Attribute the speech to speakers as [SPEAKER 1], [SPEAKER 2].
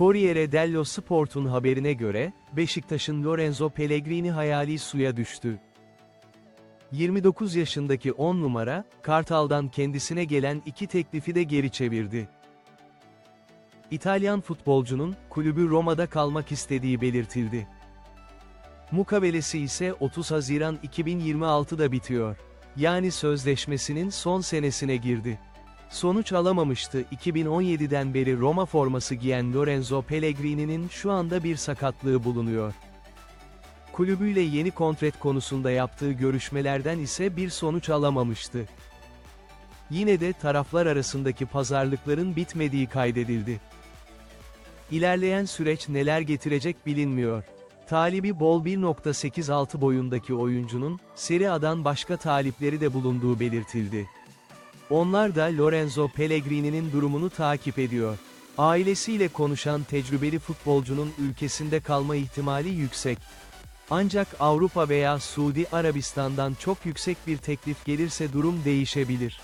[SPEAKER 1] Corriere dello Sport'un haberine göre, Beşiktaş'ın Lorenzo Pellegrini hayali suya düştü. 29 yaşındaki 10 numara, Kartal'dan kendisine gelen iki teklifi de geri çevirdi. İtalyan futbolcunun, kulübü Roma'da kalmak istediği belirtildi. Mukavelesi ise 30 Haziran 2026'da bitiyor. Yani sözleşmesinin son senesine girdi. Sonuç alamamıştı 2017'den beri Roma forması giyen Lorenzo Pellegrini'nin şu anda bir sakatlığı bulunuyor. Kulübüyle yeni kontrat konusunda yaptığı görüşmelerden ise bir sonuç alamamıştı. Yine de taraflar arasındaki pazarlıkların bitmediği kaydedildi. İlerleyen süreç neler getirecek bilinmiyor. Talibi bol 1.86 boyundaki oyuncunun, Serie A'dan başka talipleri de bulunduğu belirtildi. Onlar da Lorenzo Pellegrini'nin durumunu takip ediyor. Ailesiyle konuşan tecrübeli futbolcunun ülkesinde kalma ihtimali yüksek. Ancak Avrupa veya Suudi Arabistan'dan çok yüksek bir teklif gelirse durum değişebilir.